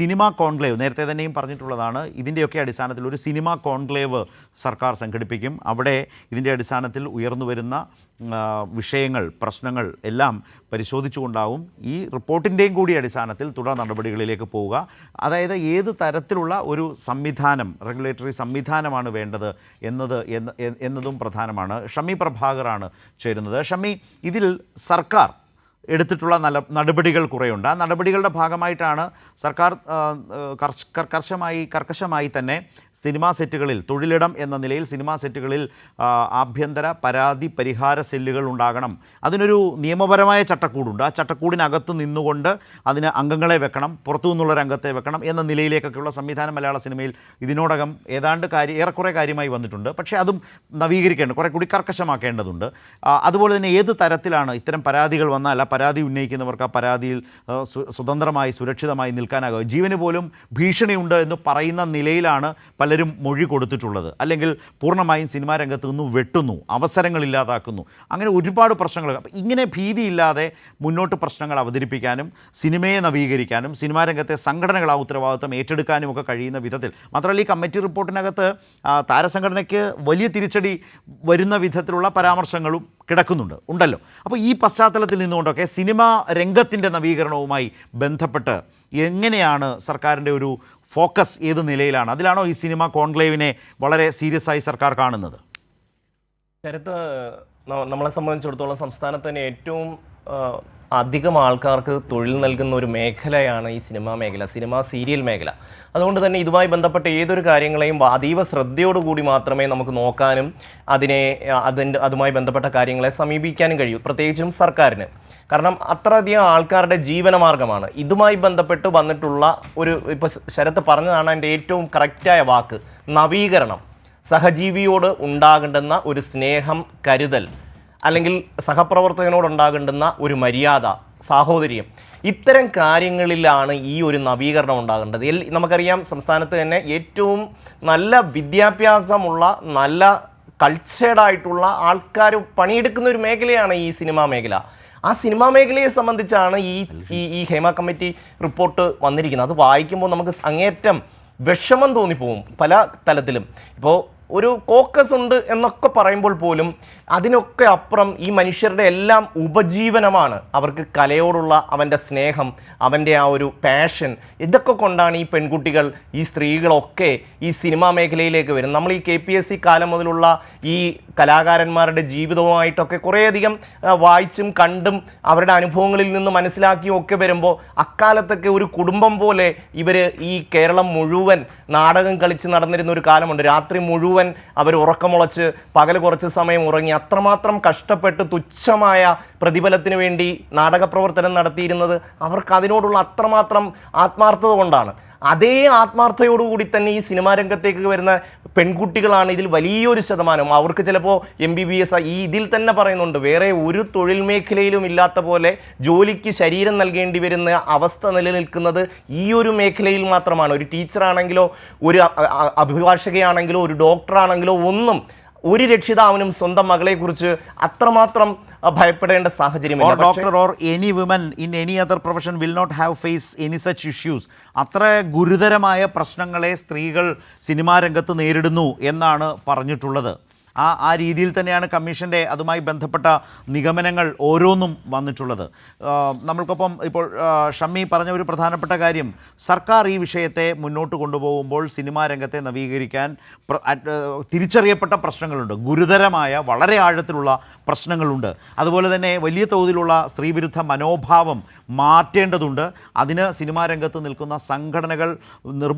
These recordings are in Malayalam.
സിനിമ കോൺക്ലേവ് നേരത്തെ തന്നെയും പറഞ്ഞിട്ടുള്ളതാണ് ഇതിന്റെയൊക്കെ അടിസ്ഥാനത്തിൽ ഒരു സിനിമ കോൺക്ലേവ് സർക്കാർ സംഘടിപ്പിക്കും. അവിടെ ഇതിന്റെ അടിസ്ഥാനത്തിൽ ഉയർന്നു വരുന്ന വിഷയങ്ങൾ പ്രശ്നങ്ങൾ എല്ലാം പരിശോധിച്ചുകൊണ്ടാവും ഈ റിപ്പോർട്ടിന്റെയും കൂടി അടിസ്ഥാനത്തിൽ തുടർ നടപടികളിലേക്ക് പോവുക. അതായത് ഏത് തരത്തിലുള്ള ഒരു സംവിധാനം റെഗുലേറ്ററി സംവിധാനമാണ് വേണ്ടത് എന്നത് എന്നതും പ്രധാനമാണ്. ഷമി പ്രഭാകറാണ് ചേരുന്നത്. ഷമി ഇതിൽ സർക്കാർ എടുത്തിട്ടുള്ള നല്ല നടപടികൾ കുറേയുണ്ട്. ആ നടപടികളുടെ ഭാഗമായിട്ടാണ് സർക്കാർ കർശമായി കർക്കശമായി തന്നെ സിനിമാ സെറ്റുകളിൽ തൊഴിലിടം എന്ന നിലയിൽ സിനിമാ സെറ്റുകളിൽ ആഭ്യന്തര പരാതി പരിഹാര സെല്ലുകൾ ഉണ്ടാകണം. അതിനൊരു നിയമപരമായ ചട്ടക്കൂടുണ്ട്. ആ ചട്ടക്കൂടിനകത്ത് നിന്നുകൊണ്ട് അതിന് അംഗങ്ങളെ വെക്കണം പുറത്തു നിന്നുള്ള രംഗത്തെ വെക്കണം എന്ന നിലയിലേക്കൊക്കെയുള്ള സംവിധാനം മലയാള സിനിമയിൽ ഇതിനോടകം ഏതാണ്ട് കാര്യം ഏറെക്കുറെ കാര്യമായി വന്നിട്ടുണ്ട്. പക്ഷേ അതും നവീകരിക്കേണ്ട കുറേ കൂടി കർക്കശമാക്കേണ്ടതുണ്ട്. അതുപോലെ തന്നെ ഏത് തരത്തിലാണ് ഇത്തരം പരാതികൾ വന്നാൽ പരാതി ഉന്നയിക്കുന്നവർക്ക് ആ പരാതിയിൽ സ്വതന്ത്രമായി സുരക്ഷിതമായി നിൽക്കാനാകുക ജീവന് പോലും ഭീഷണിയുണ്ട് എന്ന് പറയുന്ന നിലയിലാണ് പലരും മൊഴി കൊടുത്തിട്ടുള്ളത്. അല്ലെങ്കിൽ പൂർണമായും സിനിമാ രംഗത്ത് നിന്ന് വെട്ടുന്നു അവസരങ്ങൾ ഇല്ലാതാക്കുന്നു. അങ്ങനെ ഒരുപാട് പ്രശ്നങ്ങൾ. അപ്പം ഇങ്ങനെ ഭീതിയില്ലാതെ മുന്നോട്ട് പ്രശ്നങ്ങൾ അവതരിപ്പിക്കാനും സിനിമയെ നവീകരിക്കാനും സിനിമാ രംഗത്തെ സംഘടനകൾ ആ ഉത്തരവാദിത്വം ഏറ്റെടുക്കാനും ഒക്കെ കഴിയുന്ന വിധത്തിൽ. മാത്രമല്ല ഈ കമ്മിറ്റി റിപ്പോർട്ടിനകത്ത് താരസംഘടനയ്ക്ക് വലിയ തിരിച്ചടി വരുന്ന വിധത്തിലുള്ള പരാമർശങ്ങളും കിടക്കുന്നുണ്ട്. ഉണ്ടല്ലോ. അപ്പോൾ ഈ പശ്ചാത്തലത്തിൽ നിന്നുകൊണ്ടൊക്കെ സിനിമാ രംഗത്തിന്റെ നവീകരണവുമായി ബന്ധപ്പെട്ട് എങ്ങനെയാണ് സർക്കാരിന്റെ ഒരു ഫോക്കസ് ഏത് നിലയിലാണ്? അതിലാണോ ഈ സിനിമ കോൺക്ലേവിനെ വളരെ സീരിയസ് ആയി സർക്കാർ കാണുന്നത്? ചരിത്ര നമ്മളെ സംബന്ധിച്ചിടത്തോളം സംസ്ഥാനത്ത് തന്നെ ഏറ്റവും അധികം ആൾക്കാർക്ക് തൊഴിൽ നൽകുന്ന ഒരു മേഖലയാണ് ഈ സിനിമാ മേഖല സിനിമ സീരിയൽ മേഖല. അതുകൊണ്ട് തന്നെ ഇതുമായി ബന്ധപ്പെട്ട ഏതൊരു കാര്യങ്ങളെയും അതീവ ശ്രദ്ധയോടുകൂടി മാത്രമേ നമുക്ക് നോക്കാനും അതിനെ അതിന്റെ അതുമായി ബന്ധപ്പെട്ട കാര്യങ്ങളെ സമീപിക്കാനും കഴിയൂ പ്രത്യേകിച്ചും സർക്കാരിന്. കാരണം അത്രയധികം ആൾക്കാരുടെ ജീവനമാർഗമാണ്. ഇതുമായി ബന്ധപ്പെട്ട് വന്നിട്ടുള്ള ഒരു ഇപ്പോൾ ശരത്ത് പറഞ്ഞതാണ് എന്റെ ഏറ്റവും കറക്റ്റായ വാക്ക് നവീകരണം. സഹജീവിയോട് ഉണ്ടാകേണ്ടുന്ന ഒരു സ്നേഹം കരുതൽ. അല്ലെങ്കിൽ സഹപ്രവർത്തകനോടുണ്ടാകേണ്ടുന്ന ഒരു മര്യാദ സാഹോദര്യം. ഇത്തരം കാര്യങ്ങളിലാണ് ഈ ഒരു നവീകരണം ഉണ്ടാകേണ്ടത്. നമുക്കറിയാം സംസ്ഥാനത്ത് തന്നെ ഏറ്റവും നല്ല വിദ്യാഭ്യാസമുള്ള നല്ല കൾച്ചേർഡായിട്ടുള്ള ആൾക്കാർ പണിയെടുക്കുന്ന ഒരു മേഖലയാണ് ഈ സിനിമാ മേഖല. ആ സിനിമാ മേഖലയെ സംബന്ധിച്ചാണ് ഈ ഈ ഈ ഹേമ കമ്മിറ്റി റിപ്പോർട്ട് വന്നിരിക്കുന്നത്. അത് വായിക്കുമ്പോൾ നമുക്ക് അങ്ങേറ്റം വിഷമം തോന്നിപ്പോവും പല തലത്തിലും. ഇപ്പോൾ ഒരു കോക്കസ് ഉണ്ട് എന്നൊക്കെ പറയുമ്പോൾ പോലും അതിനൊക്കെ അപ്പുറം ഈ മനുഷ്യരുടെ എല്ലാം ഉപജീവനമാണ്. അവർക്ക് കലയോടുള്ള അവന്റെ സ്നേഹം അവന്റെ ആ ഒരു പാഷൻ ഇതൊക്കെ കൊണ്ടാണ് ഈ പെൺകുട്ടികൾ ഈ സ്ത്രീകളൊക്കെ ഈ സിനിമാ മേഖലയിലേക്ക് വരുന്നത്. നമ്മൾ ഈ കെ പി എസ് സി കാലം മുതലുള്ള ഈ കലാകാരന്മാരുടെ ജീവിതവുമായിട്ടൊക്കെ കുറേയധികം വായിച്ചും കണ്ടും അവരുടെ അനുഭവങ്ങളിൽ നിന്ന് മനസ്സിലാക്കിയും ഒക്കെ വരുമ്പോൾ അക്കാലത്തൊക്കെ ഒരു കുടുംബം പോലെ ഇവർ ഈ കേരളം മുഴുവൻ നാടകം കളിച്ച് നടന്നിരുന്ന ഒരു കാലമുണ്ട്. രാത്രി മുഴുവൻ അവർ ഉറക്കമുളച്ച് പകൽ കുറച്ച് സമയം ഉറങ്ങി അത്രമാത്രം കഷ്ടപ്പെട്ട് തുച്ഛമായ പ്രതിഫലത്തിന് വേണ്ടി നാടക പ്രവർത്തനം നടത്തിയിരുന്നത് അവർക്ക് അതിനോടുള്ള അത്രമാത്രം ആത്മാർത്ഥത കൊണ്ടാണ്. അതേ ആത്മാർത്ഥയോടുകൂടി തന്നെ ഈ സിനിമാ രംഗത്തേക്ക് വരുന്ന പെൺകുട്ടികളാണ് ഇതിൽ വലിയൊരു ശതമാനം. അവർക്ക് ചിലപ്പോൾ എം ബി ബി എസ് ഈ ഇതിൽ തന്നെ പറയുന്നുണ്ട്. വേറെ ഒരു തൊഴിൽ മേഖലയിലും ഇല്ലാത്ത പോലെ ജോലിക്ക് ശരീരം നൽകേണ്ടി വരുന്ന അവസ്ഥ നിലനിൽക്കുന്നത് ഈ ഒരു മേഖലയിൽ മാത്രമാണ്. ഒരു ടീച്ചറാണെങ്കിലോ ഒരു അഭിഭാഷകയാണെങ്കിലോ ഒരു ഡോക്ടറാണെങ്കിലോ ഒന്നും ഒരു രക്ഷിതാവിനും സ്വന്തം മകളെ കുറിച്ച് അത്രമാത്രം ഭയപ്പെടേണ്ട സാഹചര്യം സാഹചര്യമില്ല doctor or any any in any any profession will not have face any such issues. അത്ര ഗുരുതരമായ പ്രശ്നങ്ങളെ സ്ത്രീകൾ സിനിമാ രംഗത്ത് നേരിടുന്നു എന്നാണ് പറഞ്ഞിട്ടുള്ളത്. ആ ആ രീതിയിൽ തന്നെയാണ് കമ്മീഷന്റെ അതുമായി ബന്ധപ്പെട്ട നിഗമനങ്ങൾ ഓരോന്നും വന്നിട്ടുള്ളത്. നമ്മൾക്കൊപ്പം ഇപ്പോൾ ഷമ്മി പറഞ്ഞ ഒരു പ്രധാനപ്പെട്ട കാര്യം സർക്കാർ ഈ വിഷയത്തെ മുന്നോട്ട് കൊണ്ടുപോകുമ്പോൾ സിനിമാ രംഗത്തെ നവീകരിക്കാൻ തിരിച്ചറിയപ്പെട്ട പ്രശ്നങ്ങളുണ്ട്. ഗുരുതരമായ വളരെ ആഴത്തിലുള്ള പ്രശ്നങ്ങളുണ്ട്. അതുപോലെ തന്നെ വലിയ തോതിലുള്ള സ്ത്രീവിരുദ്ധ മനോഭാവം മാറ്റേണ്ടതുണ്ട്. അതിന് സിനിമാ രംഗത്ത് നിൽക്കുന്ന സംഘടനകൾ നിർ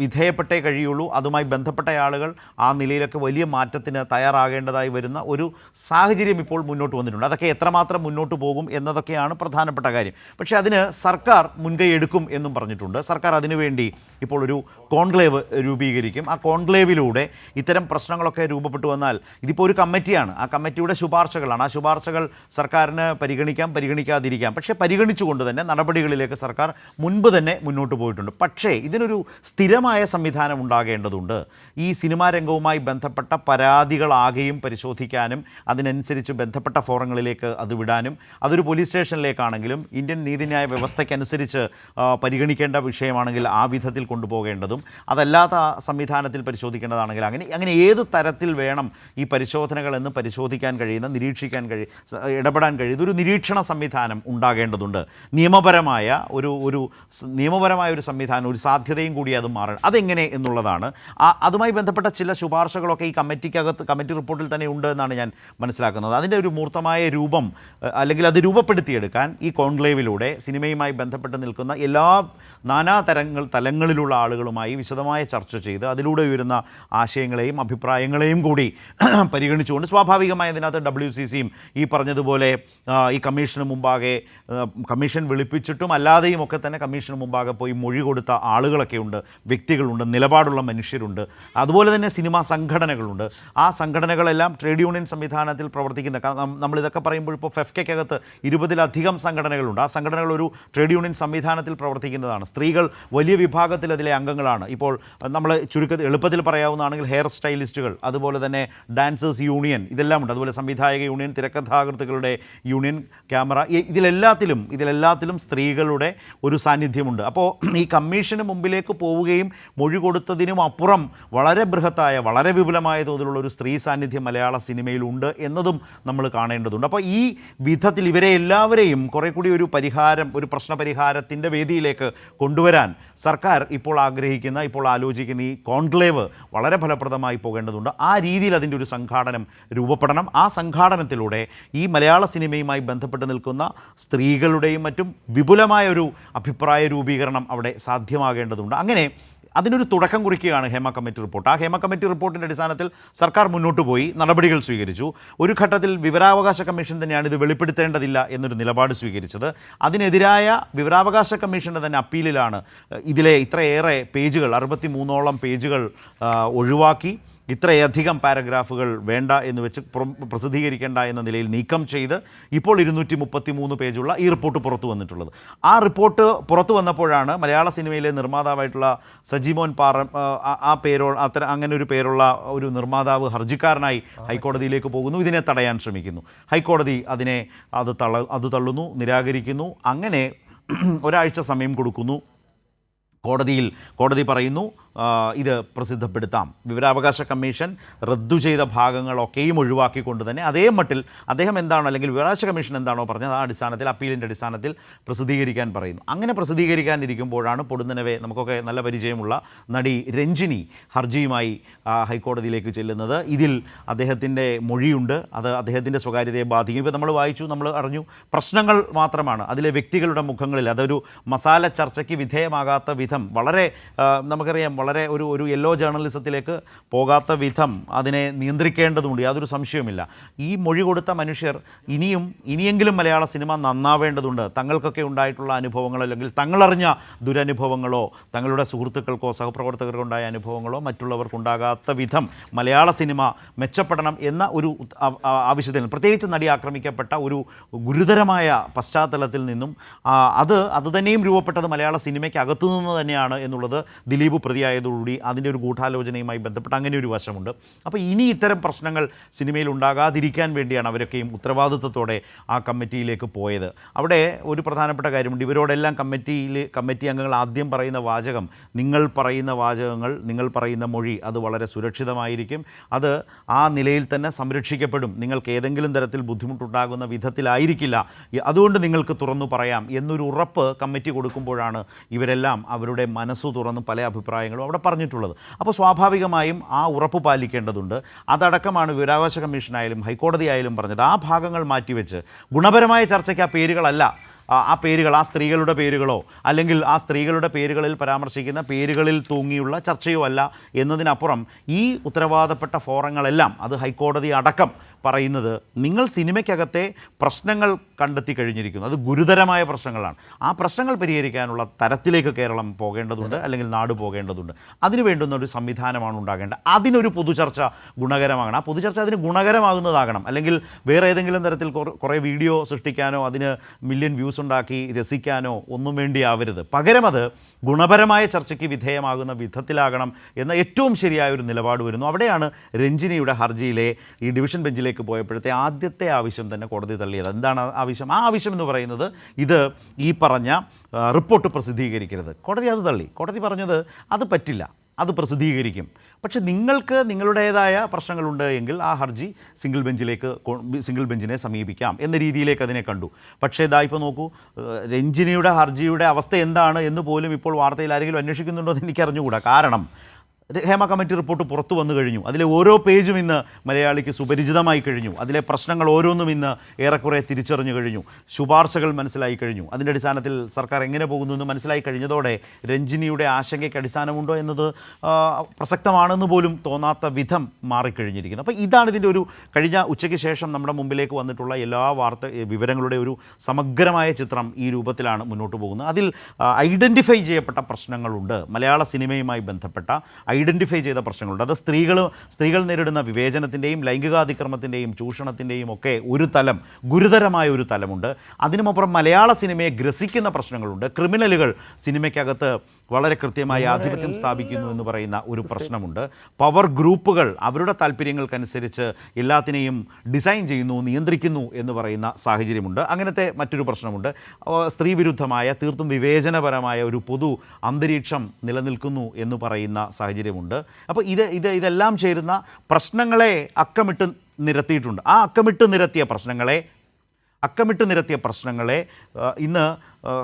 വിധേയപ്പെട്ടേ കഴിയുള്ളൂ. അതുമായി ബന്ധപ്പെട്ട ആളുകൾ ആ നിലയിലൊക്കെ വലിയ മാറ്റത്തിന് തയ്യാറാകേണ്ടതായി വരുന്ന ഒരു സാഹചര്യം ഇപ്പോൾ മുന്നോട്ട് വന്നിട്ടുണ്ട്. അതൊക്കെ എത്രമാത്രം മുന്നോട്ട് പോകും എന്നതൊക്കെയാണ് പ്രധാനപ്പെട്ട കാര്യം. പക്ഷേ അതിന് സർക്കാർ മുൻകൈ എടുക്കും എന്നും പറഞ്ഞിട്ടുണ്ട്. സർക്കാർ അതിനുവേണ്ടി ഇപ്പോൾ ഒരു കോൺക്ലേവ് രൂപീകരിക്കും. ആ കോൺക്ലേവിലൂടെ ഇത്തരം പ്രശ്നങ്ങളൊക്കെ രൂപപ്പെട്ടു വന്നാൽ ഇതിപ്പോൾ ഒരു കമ്മിറ്റിയാണ്. ആ കമ്മിറ്റിയുടെ ശുപാർശകളാണ്. ആ ശുപാർശകൾ സർക്കാരിന് പരിഗണിക്കാം പരിഗണിക്കാതിരിക്കാം. പക്ഷേ പരിഗണിച്ചുകൊണ്ട് തന്നെ നടപടികളിലേക്ക് സർക്കാർ മുൻപ് തന്നെ മുന്നോട്ട് പോയിട്ടുണ്ട്. പക്ഷേ ഇതിനൊരു സ്ഥിരമായ സംവിധാനം ഉണ്ടാകേണ്ടതുണ്ട്. ഈ സിനിമാ രംഗവുമായി ബന്ധപ്പെട്ട പരാതികൾ ചാനലുകളാകെയും പരിശോധിക്കാനും അതിനനുസരിച്ച് ബന്ധപ്പെട്ട ഫോറങ്ങളിലേക്ക് അത് വിടാനും അതൊരു പോലീസ് സ്റ്റേഷനിലേക്കാണെങ്കിലും ഇന്ത്യൻ നീതിന്യായ വ്യവസ്ഥയ്ക്കനുസരിച്ച് പരിഗണിക്കേണ്ട വിഷയമാണെങ്കിൽ ആ വിധത്തിൽ കൊണ്ടുപോകേണ്ടതും അതല്ലാത്ത സംവിധാനത്തിൽ പരിശോധിക്കേണ്ടതാണെങ്കിൽ അങ്ങനെ അങ്ങനെ ഏത് തരത്തിൽ വേണം ഈ പരിശോധനകൾ എന്ന് പരിശോധിക്കാൻ കഴിയുന്ന നിരീക്ഷിക്കാൻ കഴി ഇടപെടാൻ കഴിയുന്ന ഒരു നിരീക്ഷണ സംവിധാനം ഉണ്ടാകേണ്ടതുണ്ട്. നിയമപരമായ ഒരു ഒരു നിയമപരമായ ഒരു സംവിധാനം ഒരു സാധ്യതയും കൂടി അത് മാറണം. അതെങ്ങനെ എന്നുള്ളതാണ്. അതുമായി ബന്ധപ്പെട്ട ചില ശുപാർശകളൊക്കെ ഈ കമ്മിറ്റിക്കകത്ത് കമ്മിറ്റി റിപ്പോർട്ടിൽ തന്നെ ഉണ്ട് എന്നാണ് ഞാൻ മനസ്സിലാക്കുന്നത്. അതിന്റെ ഒരു മൂർത്തമായ രൂപം അല്ലെങ്കിൽ അത് രൂപപ്പെടുത്തിയെടുക്കാൻ ഈ കോൺക്ലേവിലൂടെ സിനിമയുമായി ബന്ധപ്പെട്ട് നിൽക്കുന്ന എല്ലാ നാനാ തരങ്ങൾ തലങ്ങളിലുള്ള ആളുകളുമായി വിശദമായ ചർച്ച ചെയ്ത് അതിലൂടെ ഉയരുന്ന ആശയങ്ങളെയും അഭിപ്രായങ്ങളെയും കൂടി പരിഗണിച്ചുകൊണ്ട് സ്വാഭാവികമായി അതിനകത്ത് ഡബ്ല്യു സി സിയും ഈ പറഞ്ഞതുപോലെ ഈ കമ്മീഷന് മുമ്പാകെ കമ്മീഷൻ വിളിപ്പിച്ചിട്ടും അല്ലാതെയും ഒക്കെ തന്നെ കമ്മീഷന് മുമ്പാകെ പോയി മൊഴി കൊടുത്ത ആളുകളൊക്കെ ഉണ്ട് വ്യക്തികളുണ്ട് നിലപാടുള്ള മനുഷ്യരുണ്ട്. അതുപോലെ തന്നെ സിനിമാ സംഘടനകളുണ്ട്. ആ സംഘടനകളെല്ലാം ട്രേഡ് യൂണിയൻ സംവിധാനത്തിൽ പ്രവർത്തിക്കുന്ന നമ്മളിതൊക്കെ പറയുമ്പോൾ ഇപ്പോൾ ഫെഫ്കയ്ക്കകത്ത് ഇരുപതിലധികം സംഘടനകളുണ്ട്. ആ സംഘടനകൾ ഒരു ട്രേഡ് യൂണിയൻ സംവിധാനത്തിൽ പ്രവർത്തിക്കുന്നതാണ്. സ്ത്രീകൾ വലിയ വിഭാഗത്തിൽ അതിലെ അംഗങ്ങളാണ്. ഇപ്പോൾ നമ്മൾ ചുരുക്കത്തിൽ എളുപ്പത്തിൽ പറയാവുന്നതാണെങ്കിൽ ഹെയർ സ്റ്റൈലിസ്റ്റുകൾ അതുപോലെ തന്നെ ഡാൻസേഴ്സ് യൂണിയൻ ഇതെല്ലാം ഉണ്ട്. അതുപോലെ സംവിധായക യൂണിയൻ തിരക്കഥാകൃത്തുകളുടെ യൂണിയൻ ക്യാമറ ഇതിലെല്ലാത്തിലും ഇതിലെല്ലാത്തിലും സ്ത്രീകളുടെ ഒരു സാന്നിധ്യമുണ്ട്. അപ്പോൾ ഈ കമ്മീഷന് മുമ്പിലേക്ക് പോവുകയും മൊഴി കൊടുത്തതിനും അപ്പുറം വളരെ ബൃഹത്തായ വളരെ വിപുലമായ തോതിലുള്ള ഒരു സ്ത്രീ സാന്നിധ്യം മലയാള സിനിമയിലുണ്ട് എന്നതും നമ്മൾ കാണേണ്ടതുണ്ട്. അപ്പോൾ ഈ വിധത്തിൽ ഇവരെ എല്ലാവരെയും കുറേ കൂടി ഒരു പരിഹാരം ഒരു പ്രശ്നപരിഹാരത്തിന്റെ വേദിയിലേക്ക് കൊണ്ടുവരാൻ സർക്കാർ ഇപ്പോൾ ആഗ്രഹിക്കുന്ന ഇപ്പോൾ ആലോചിക്കുന്ന ഈ കോൺക്ലേവ് വളരെ ഫലപ്രദമായി പോകേണ്ടതുണ്ട്. ആ രീതിയിൽ അതിന്റെ ഒരു സംഘാടനം രൂപപ്പെടണം. ആ സംഘാടനത്തിലൂടെ ഈ മലയാള സിനിമയുമായി ബന്ധപ്പെട്ട് നിൽക്കുന്ന സ്ത്രീകളുടെയും മറ്റും വിപുലമായ ഒരു അഭിപ്രായ രൂപീകരണം അവിടെ സാധ്യമാകേണ്ടതുണ്ട്. അങ്ങനെ അതിനൊരു തുടക്കം കുറിക്കുകയാണ് ഹേമ കമ്മിറ്റി റിപ്പോർട്ട് ആ ഹേമ കമ്മിറ്റി റിപ്പോർട്ടിന്റെ അടിസ്ഥാനത്തിൽ സർക്കാർ മുന്നോട്ട് പോയി നടപടികൾ സ്വീകരിച്ചു. ഒരു ഘട്ടത്തിൽ വിവരാവകാശ കമ്മീഷൻ തന്നെയാണ് ഇത് വെളിപ്പെടുത്തേണ്ടതില്ല എന്നൊരു നിലപാട് സ്വീകരിച്ചത്. അതിനെതിരായ വിവരാവകാശ കമ്മീഷന്റെ തന്നെ അപ്പീലിലാണ് ഇതിലെ ഇത്രയേറെ പേജുകൾ അറുപത്തി മൂന്നോളം പേജുകൾ ഒഴിവാക്കി. ഇത്രയധികം പാരഗ്രാഫുകൾ വേണ്ട എന്ന് വെച്ച് പ്ര- പ്രസിദ്ധീകരിക്കേണ്ട എന്ന നിലയിൽ നീക്കം ചെയ്ത് ഇപ്പോൾ ഇരുന്നൂറ്റി മുപ്പത്തി മൂന്ന് പേജുള്ള ഈ റിപ്പോർട്ട് പുറത്തു വന്നിട്ടുള്ളത്. ആ റിപ്പോർട്ട് പുറത്തു വന്നപ്പോഴാണ് മലയാള സിനിമയിലെ നിർമ്മാതാവായിട്ടുള്ള സജിമോൻ പാറ ആ- പേരോ അത്ര അങ്ങനെ ഒരു പേരുള്ള ഒരു നിർമ്മാതാവ് ഹർജിക്കാരനായി ഹൈക്കോടതിയിലേക്ക് പോകുന്നു. ഇതിനെ തടയാൻ ശ്രമിക്കുന്നു. ഹൈക്കോടതി അതിനെ അത് തള അത് തള്ളുന്നു നിരാകരിക്കുന്നു. അങ്ങനെ ഒരാഴ്ച സമയം കൊടുക്കുന്നു. കോടതിയിൽ കോടതി പറയുന്നു ഇത് പ്രസിദ്ധപ്പെടുത്താം. വിവരാവകാശ കമ്മീഷൻ റദ്ദു ചെയ്ത ഭാഗങ്ങളൊക്കെയും ഒഴിവാക്കിക്കൊണ്ട് തന്നെ അതേ മട്ടിൽ അദ്ദേഹം എന്താണോ അല്ലെങ്കിൽ വിവരാവകാശ കമ്മീഷൻ എന്താണോ പറഞ്ഞത് ആ അടിസ്ഥാനത്തിൽ അപ്പീലിന്റെ അടിസ്ഥാനത്തിൽ പ്രസിദ്ധീകരിക്കാൻ പറയുന്നു. അങ്ങനെ പ്രസിദ്ധീകരിക്കാനിരിക്കുമ്പോഴാണ് പൊടുന്നനവെ നമുക്കൊക്കെ നല്ല പരിചയമുള്ള നടി രഞ്ജിനി ഹർജിയുമായി ഹൈക്കോടതിയിലേക്ക് ചെല്ലുന്നത്. ഇതിൽ അദ്ദേഹത്തിന്റെ മൊഴിയുണ്ട്. അത് അദ്ദേഹത്തിന്റെ സ്വകാര്യതയെ ബാധിക്കും. ഇപ്പോൾ നമ്മൾ വായിച്ചു നമ്മൾ അറിഞ്ഞു. പ്രശ്നങ്ങൾ മാത്രമാണ്. അതിലെ വ്യക്തികളുടെ മുഖങ്ങളിൽ അതൊരു മസാല ചർച്ചയ്ക്ക് വിധേയമാകാത്ത വിധം വളരെ നമുക്കറിയാം വളരെ ഒരു ഒരു യെല്ലോ ജേർണലിസത്തിലേക്ക് പോകാത്ത വിധം അതിനെ നിയന്ത്രിക്കേണ്ടതുണ്ട് യാതൊരു സംശയവുമില്ല. ഈ മൊഴി കൊടുത്ത മനുഷ്യർ ഇനിയും ഇനിയെങ്കിലും മലയാള സിനിമ നന്നാവേണ്ടതുണ്ട്. തങ്ങൾക്കൊക്കെ ഉണ്ടായിട്ടുള്ള അനുഭവങ്ങൾ അല്ലെങ്കിൽ തങ്ങളറിഞ്ഞ ദുരനുഭവങ്ങളോ തങ്ങളുടെ സുഹൃത്തുക്കൾക്കോ സഹപ്രവർത്തകർക്കോ ഉണ്ടായ അനുഭവങ്ങളോ മറ്റുള്ളവർക്കുണ്ടാകാത്ത വിധം മലയാള സിനിമ മെച്ചപ്പെടണം എന്ന ഒരു ആവശ്യത്തിൽ പ്രത്യേകിച്ച് നടി ആക്രമിക്കപ്പെട്ട ഒരു ഗുരുതരമായ പശ്ചാത്തലത്തിൽ നിന്നും അത് അത് തന്നെയും രൂപപ്പെട്ടത് മലയാള സിനിമയ്ക്ക് അകത്തുനിന്ന് തന്നെയാണ് എന്നുള്ളത് ദിലീപ് പ്രതിയായതോടുകൂടി അതിന്റെ ഒരു ഗൂഢാലോചനയുമായി ബന്ധപ്പെട്ട് അങ്ങനെ ഒരു വശമുണ്ട്. അപ്പോൾ ഇനി ഇത്തരം പ്രശ്നങ്ങൾ സിനിമയിൽ ഉണ്ടാകാതിരിക്കാൻ വേണ്ടിയാണ് അവരൊക്കെയും ഉത്തരവാദിത്വത്തോടെ ആ കമ്മിറ്റിയിലേക്ക് പോയത്. അവിടെ ഒരു പ്രധാനപ്പെട്ട കാര്യമുണ്ട്. ഇവരോടെല്ലാം കമ്മിറ്റിയിൽ കമ്മിറ്റി അംഗങ്ങൾ ആദ്യം പറയുന്ന വാചകം നിങ്ങൾ പറയുന്ന വാചകങ്ങൾ നിങ്ങൾ പറയുന്ന മൊഴി അത് വളരെ സുരക്ഷിതമായിരിക്കും. അത് ആ നിലയിൽ തന്നെ സംരക്ഷിക്കപ്പെടും. നിങ്ങൾക്ക് ഏതെങ്കിലും തരത്തിൽ ബുദ്ധിമുട്ടുണ്ടാകുന്ന വിധത്തിലായിരിക്കില്ല. അതുകൊണ്ട് നിങ്ങൾക്ക് തുറന്നു പറയാം എന്നൊരു ഉറപ്പ് കമ്മിറ്റി കൊടുക്കുമ്പോഴാണ് ഇവരെല്ലാം അവരുടെ മനസ്സു തുറന്ന് പല അഭിപ്രായങ്ങളും അവിടെ പറഞ്ഞിട്ടുള്ളത്. അപ്പോൾ സ്വാഭാവികമായും ആ ഉറപ്പ് പാലിക്കേണ്ടതുണ്ട്. അതടക്കമാണ് വിവരാവകാശ കമ്മീഷനായാലും ഹൈക്കോടതി ആയാലും പറഞ്ഞത്. ആ ഭാഗങ്ങൾ മാറ്റിവെച്ച് ഗുണപരമായ ചർച്ചയ്ക്ക് ആ പേരുകളല്ല ആ- പേരുകൾ ആ സ്ത്രീകളുടെ പേരുകളോ അല്ലെങ്കിൽ ആ സ്ത്രീകളുടെ പേരുകളിൽ പരാമർശിക്കുന്ന പേരുകളിൽ തൂങ്ങിയുള്ള ചർച്ചയോ അല്ല എന്നതിനപ്പുറം ഈ ഉത്തരവാദപ്പെട്ട ഫോറങ്ങളെല്ലാം അത് ഹൈക്കോടതി അടക്കം പറയുന്നത് നിങ്ങൾ സിനിമയ്ക്കകത്തെ പ്രശ്നങ്ങൾ കണ്ടെത്തി കഴിഞ്ഞിരിക്കുന്നു. അത് ഗുരുതരമായ പ്രശ്നങ്ങളാണ്. ആ പ്രശ്നങ്ങൾ പരിഹരിക്കാനുള്ള തരത്തിലേക്ക് കേരളം പോകേണ്ടതുണ്ട് അല്ലെങ്കിൽ നാട് പോകേണ്ടതുണ്ട്. അതിന് വേണ്ടുന്ന ഒരു സംവിധാനമാണ് ഉണ്ടാകേണ്ടത്. അതിനൊരു പൊതുചർച്ച ഗുണകരമാകണം. ആ പൊതുചർച്ച അതിന് ഗുണകരമാകുന്നതാകണം. അല്ലെങ്കിൽ വേറെ ഏതെങ്കിലും തരത്തിൽ കുറേ വീഡിയോ സൃഷ്ടിക്കാനോ അതിന് മില്യൺ വ്യൂസ് ഉണ്ടാക്കി രസിക്കാനോ ഒന്നും വേണ്ടിയാവരുത്. പകരം അത് ഗുണപരമായ ചർച്ചയ്ക്ക് വിധേയമാകുന്ന വിധത്തിലാകണം എന്ന ഏറ്റവും ശരിയായ ഒരു നിലപാട് വരുന്നു. അവിടെയാണ് രഞ്ജിനിയുടെ ഹർജിയിലെ ഈ ഡിവിഷൻ ബെഞ്ചിലേക്ക് പോയപ്പോഴത്തെ ആദ്യത്തെ ആവശ്യം തന്നെ കോടതി തള്ളിയത്. എന്താണ് ആവശ്യം? ആ ആവശ്യം എന്ന് പറയുന്നത് ഇത് ഈ പറഞ്ഞ റിപ്പോർട്ട് പ്രസിദ്ധീകരിക്കരുത്. കോടതി അത് തള്ളി. കോടതി പറഞ്ഞത് അത് പറ്റില്ല. അത് പ്രസിദ്ധീകരിക്കും. പക്ഷേ നിങ്ങൾക്ക് നിങ്ങളുടേതായ പ്രശ്നങ്ങളുണ്ട് എങ്കിൽ ആ ഹർജി സിംഗിൾ ബെഞ്ചിലേക്ക് സിംഗിൾ ബെഞ്ചിനെ സമീപിക്കാം എന്ന രീതിയിലേക്ക് അതിനെ കണ്ടു. പക്ഷേ ഇതാ ഇപ്പോൾ നോക്കൂ രഞ്ജിനിയുടെ ഹർജിയുടെ അവസ്ഥ എന്താണ് എന്ന് പോലും ഇപ്പോൾ വാർത്തയിൽ ആരെങ്കിലും അന്വേഷിക്കുന്നുണ്ടോ എന്ന് എനിക്ക് അറിഞ്ഞുകൂടാ കാരണം ഹേമ കമ്മിറ്റി റിപ്പോർട്ട് പുറത്തു വന്നു കഴിഞ്ഞു. അതിലെ ഓരോ പേജും ഇന്ന് മലയാളിക്ക് സുപരിചിതമായി കഴിഞ്ഞു. അതിലെ പ്രശ്നങ്ങൾ ഓരോന്നും ഇന്ന് ഏറെക്കുറെ തിരിച്ചറിഞ്ഞു കഴിഞ്ഞു. ശുപാർശകൾ മനസ്സിലായി കഴിഞ്ഞു. അതിന്റെ അടിസ്ഥാനത്തിൽ സർക്കാർ എങ്ങനെ പോകുന്നു എന്ന് മനസ്സിലായി കഴിഞ്ഞതോടെ രഞ്ജിനിയുടെ ആശങ്കയ്ക്ക് അടിസ്ഥാനമുണ്ടോ എന്നത് പ്രസക്തമാണെന്ന് പോലും തോന്നാത്ത വിധം മാറിക്കഴിഞ്ഞിരിക്കുന്നു. അപ്പോൾ ഇതാണ് ഇതിന്റെ ഒരു കഴിഞ്ഞ ഉച്ചയ്ക്ക് ശേഷം നമ്മുടെ മുമ്പിലേക്ക് വന്നിട്ടുള്ള എല്ലാ വാർത്ത വിവരങ്ങളുടെ ഒരു സമഗ്രമായ ചിത്രം ഈ രൂപത്തിലാണ് മുന്നോട്ട് പോകുന്നത്. അതിൽ ഐഡന്റിഫൈ ചെയ്യപ്പെട്ട പ്രശ്നങ്ങളുണ്ട്. മലയാള സിനിമയുമായി ബന്ധപ്പെട്ട ഐഡന്റിഫൈ ചെയ്ത പ്രശ്നങ്ങളുണ്ട്. അത് സ്ത്രീകൾ സ്ത്രീകൾ നേരിടുന്ന വിവേചനത്തിന്റെയും ലൈംഗികാതിക്രമത്തിന്റെയും ചൂഷണത്തിന്റെയും ഒക്കെ ഒരു തലം ഗുരുതരമായ ഒരു തലമുണ്ട്. അതിനുമപ്പുറം മലയാള സിനിമയെ ഗ്രസിക്കുന്ന പ്രശ്നങ്ങളുണ്ട്. ക്രിമിനലുകൾ സിനിമയ്ക്കകത്ത് വളരെ കൃത്യമായി ആധിപത്യം സ്ഥാപിക്കുന്നു എന്ന് പറയുന്ന ഒരു പ്രശ്നമുണ്ട്. പവർ ഗ്രൂപ്പുകൾ അവരുടെ താല്പര്യങ്ങൾക്കനുസരിച്ച് എല്ലാത്തിനെയും ഡിസൈൻ ചെയ്യുന്നു നിയന്ത്രിക്കുന്നു എന്ന് പറയുന്ന സാഹചര്യമുണ്ട്. അങ്ങനത്തെ മറ്റൊരു പ്രശ്നമുണ്ട്. സ്ത്രീ സ്ത്രീവിരുദ്ധമായ തീർത്തും വിവേചനപരമായ ഒരു പൊതു അന്തരീക്ഷം നിലനിൽക്കുന്നു എന്ന് പറയുന്ന സാഹചര്യമുണ്ട്. അപ്പോൾ ഇത് ഇത് ഇതെല്ലാം ചേരുന്ന പ്രശ്നങ്ങളെ അക്കമിട്ട് നിരത്തിയിട്ടുണ്ട്. ആ അക്കമിട്ട് നിരത്തിയ പ്രശ്നങ്ങളെ അക്കമിട്ട് നിരത്തിയ പ്രശ്നങ്ങളെ ഇന്ന്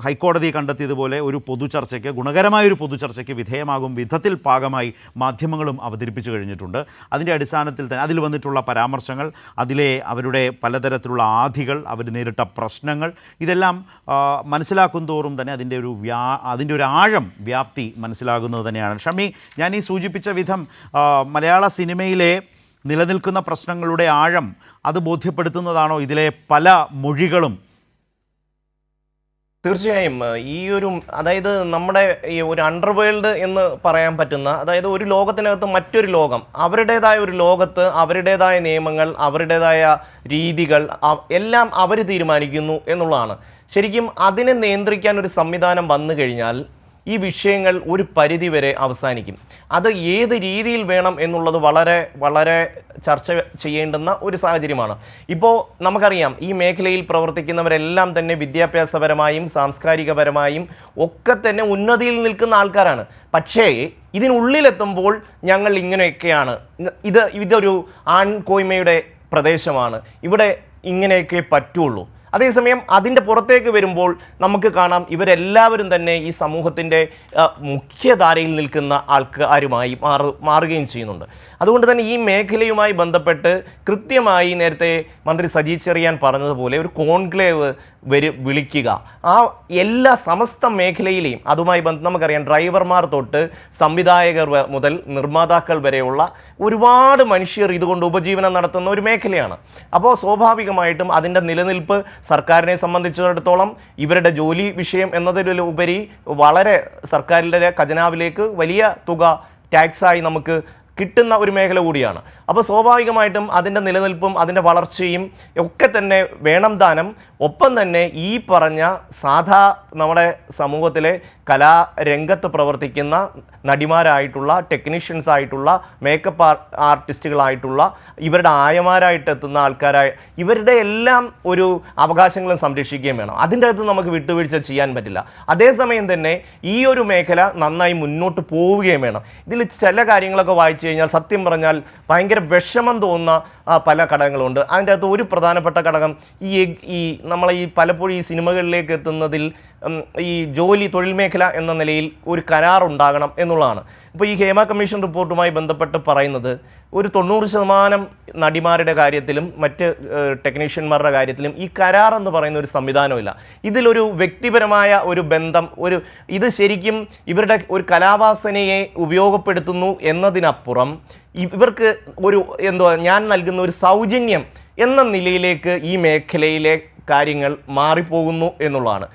ഹൈക്കോടതി കണ്ടെത്തിയതുപോലെ ഒരു പൊതുചർച്ചയ്ക്ക് ഗുണകരമായ ഒരു പൊതുചർച്ചയ്ക്ക് വിധേയമാകും വിധത്തിൽ പാകമായി മാധ്യമങ്ങളും അവതരിപ്പിച്ചു കഴിഞ്ഞിട്ടുണ്ട്. അതിന്റെ അടിസ്ഥാനത്തിൽ തന്നെ അതിൽ വന്നിട്ടുള്ള പരാമർശങ്ങൾ അതിലെ അവരുടെ പലതരത്തിലുള്ള ആധികൾ അവർ നേരിട്ട പ്രശ്നങ്ങൾ ഇതെല്ലാം മനസ്സിലാക്കും തോറും തന്നെ അതിന്റെ ഒരു വ്യാ അതിന്റെ ഒരു ആഴം വ്യാപ്തി മനസ്സിലാകുന്നത് തന്നെയാണ്. ഷമി ഞാൻ ഈ സൂചിപ്പിച്ച വിധം മലയാള സിനിമയിലെ നിലനിൽക്കുന്ന പ്രശ്നങ്ങളുടെ ആഴം അത് ബോധ്യപ്പെടുത്തുന്നതാണോ ഇതിലെ പല മൊഴികളും? തീർച്ചയായും ഈ ഒരു അതായത് നമ്മുടെ ഈ ഒരു അണ്ടർവേൾഡ് എന്ന് പറയാൻ പറ്റുന്ന അതായത് ഒരു ലോകത്തിനകത്ത് മറ്റൊരു ലോകം അവരുടേതായ ഒരു ലോകത്ത് അവരുടേതായ നിയമങ്ങൾ അവരുടേതായ രീതികൾ എല്ലാം അവർ തീരുമാനിക്കുന്നു എന്നുള്ളതാണ്. ശരിക്കും അതിനെ നിയന്ത്രിക്കാൻ ഒരു സംവിധാനം വന്നു കഴിഞ്ഞാൽ ഈ വിഷയങ്ങൾ ഒരു പരിധിവരെ അവസാനിക്കും. അത് ഏത് രീതിയിൽ വേണം എന്നുള്ളത് വളരെ വളരെ ചർച്ച ചെയ്യേണ്ടുന്ന ഒരു സാഹചര്യമാണ്. ഇപ്പോൾ നമുക്കറിയാം ഈ മേഖലയിൽ പ്രവർത്തിക്കുന്നവരെല്ലാം തന്നെ വിദ്യാഭ്യാസപരമായും സാംസ്കാരികപരമായും ഒക്കെ തന്നെ ഉന്നതിയിൽ നിൽക്കുന്ന ആൾക്കാരാണ്. പക്ഷേ ഇതിനുള്ളിലെത്തുമ്പോൾ ഞങ്ങൾ ഇങ്ങനെയൊക്കെയാണ്. ഇത് ഇതൊരു ആൺകോയ്മയുടെ പ്രദേശമാണ്. ഇവിടെ ഇങ്ങനെയൊക്കെ പറ്റുള്ളൂ. അതേസമയം അതിന്റെ പുറത്തേക്ക് വരുമ്പോൾ നമുക്ക് കാണാം ഇവരെല്ലാവരും തന്നെ ഈ സമൂഹത്തിന്റെ മുഖ്യധാരയിൽ നിൽക്കുന്ന ആൾക്കാരുമായി മാറു മാറുകയും ചെയ്യുന്നുണ്ട്. അതുകൊണ്ട് തന്നെ ഈ മേഖലയുമായി ബന്ധപ്പെട്ട് കൃത്യമായി നേരത്തെ മന്ത്രി സജി ചെറിയാൻ പറഞ്ഞതുപോലെ ഒരു കോൺക്ലേവ് വരു വിളിക്കുക. ആ എല്ലാ സമസ്ത മേഖലയിലെയും അതുമായി ബന്ധം നമുക്കറിയാം ഡ്രൈവർമാർ തൊട്ട് സംവിധായകർ മുതൽ നിർമ്മാതാക്കൾ വരെയുള്ള ഒരുപാട് മനുഷ്യർ ഇതുകൊണ്ട് ഉപജീവനം നടത്തുന്ന ഒരു മേഖലയാണ്. അപ്പോൾ സ്വാഭാവികമായിട്ടും അതിന്റെ നിലനിൽപ്പ് സർക്കാരിനെ സംബന്ധിച്ചിടത്തോളം ഇവരുടെ ജോലി വിഷയം എന്നതിലുപരി വളരെ സർക്കാരിന്റെ ഖജനാവിലേക്ക് വലിയ തുക ടാക്സായി നമുക്ക് കിട്ടുന്ന ഒരു മേഖല കൂടിയാണ്. അപ്പോൾ സ്വാഭാവികമായിട്ടും അതിന്റെ നിലനിൽപ്പും അതിന്റെ വളർച്ചയും ഒക്കെ തന്നെ വേണം ദാനം. ഒപ്പം തന്നെ ഈ പറഞ്ഞ സാധാ നമ്മുടെ സമൂഹത്തിലെ കലാരംഗത്ത് പ്രവർത്തിക്കുന്ന നടിമാരായിട്ടുള്ള ടെക്നീഷ്യൻസ് ആയിട്ടുള്ള മേക്കപ്പ് ആർട്ടിസ്റ്റുകളായിട്ടുള്ള ഇവരുടെ ആയമാരായിട്ട് എത്തുന്ന ആൾക്കാരായ ഇവരുടെ എല്ലാം ഒരു അവകാശങ്ങളും സംരക്ഷിക്കുകയും വേണം. അതിന്റെ അകത്ത് നമുക്ക് വിട്ടുവീഴ്ച ചെയ്യാൻ പറ്റില്ല. അതേസമയം തന്നെ ഈ ഒരു മേഖല നന്നായി മുന്നോട്ട് പോവുകയും വേണം. ഇതിൽ ചില കാര്യങ്ങളൊക്കെ വായിച്ചു കഴിഞ്ഞാൽ സത്യം പറഞ്ഞാൽ ഭയങ്കര വിഷമം തോന്നുന്ന പല ഘടകങ്ങളുണ്ട് അതിന്റെ അകത്ത് ഒരു പ്രധാനപ്പെട്ട ഘടകം ഈ ഈ നമ്മളെ ഈ പലപ്പോഴും ഈ സിനിമകളിലേക്ക് എത്തുന്നതിൽ ഈ ജോലി തൊഴിൽ മേഖല എന്ന നിലയിൽ ഒരു കരാർ ഉണ്ടാകണം എന്നുള്ളതാണ്. ഇപ്പോൾ ഈ ഹേമ കമ്മീഷൻ റിപ്പോർട്ടുമായി ബന്ധപ്പെട്ട് പറയുന്നത് ഒരു തൊണ്ണൂറ് ശതമാനം നടിമാരുടെ കാര്യത്തിലും മറ്റ് ടെക്നീഷ്യന്മാരുടെ കാര്യത്തിലും ഈ കരാർ എന്ന് പറയുന്ന ഒരു സംവിധാനമില്ല ഇതിലൊരു വ്യക്തിപരമായ ഒരു ബന്ധം ഒരു ഇത് ശരിക്കും ഇവരുടെ ഒരു കലാവാസനയെ ഉപയോഗപ്പെടുത്തുന്നു എന്നതിനപ്പുറം ഇവർക്ക് ഒരു എന്തോ ഞാൻ നൽകുന്ന ഒരു സൗജന്യം എന്ന നിലയിലേക്ക് ഈ മേഖലയിലെ കാര്യങ്ങൾ മാറിപ്പോകുന്നു എന്നുള്ളതാണ്.